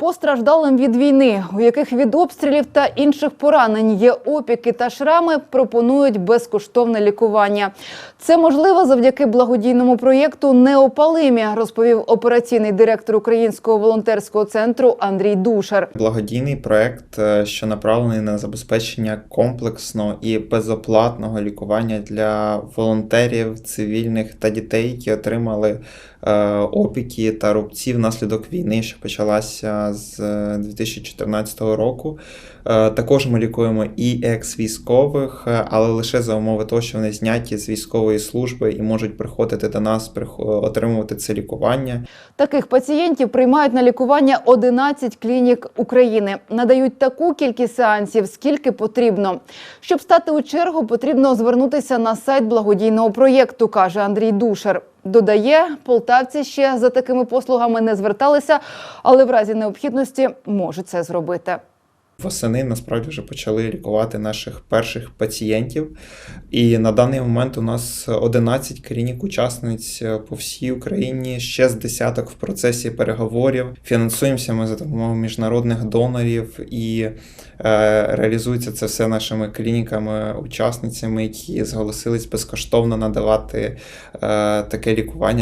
Постраждалим від війни, у яких від обстрілів та інших поранень є опіки та шрами, пропонують безкоштовне лікування. Це можливо завдяки благодійному проєкту Неопалимі, розповів операційний директор Українського волонтерського центру Андрій Душар. Благодійний проект, е, що направлений на забезпечення комплексного і безоплатного лікування для волонтерів, цивільних та дітей, які отримали е, опіки та рубці внаслідок війни, що почалася з е, 2014 року. Е, Також ми лікуємо і екс-військових, е, але лише за умови того, що вони зняті з військової служби і можуть приходити до нас, отримувати це лікування. Таких пацієнтів приймають на лікування 11 клінік України. Надають таку кількість сеансів, скільки потрібно. Щоб стати у чергу, потрібно звернутися на сайт благодійного проєкту, каже Андрій Душар. Додає, полтавці ще за такими послугами не зверталися, але в разі необхідності можуть це зробити. Восени насправді вже почали лікувати наших перших пацієнтів. І на даний момент у нас 11 клінік учасниць по всій Україні, ще з десяток в процесі переговорів. Фінансуємося ми за допомогою міжнародних донорів і е, реалізується це все нашими клініками-учасницями, які зголосились безкоштовно надавати е, таке лікування.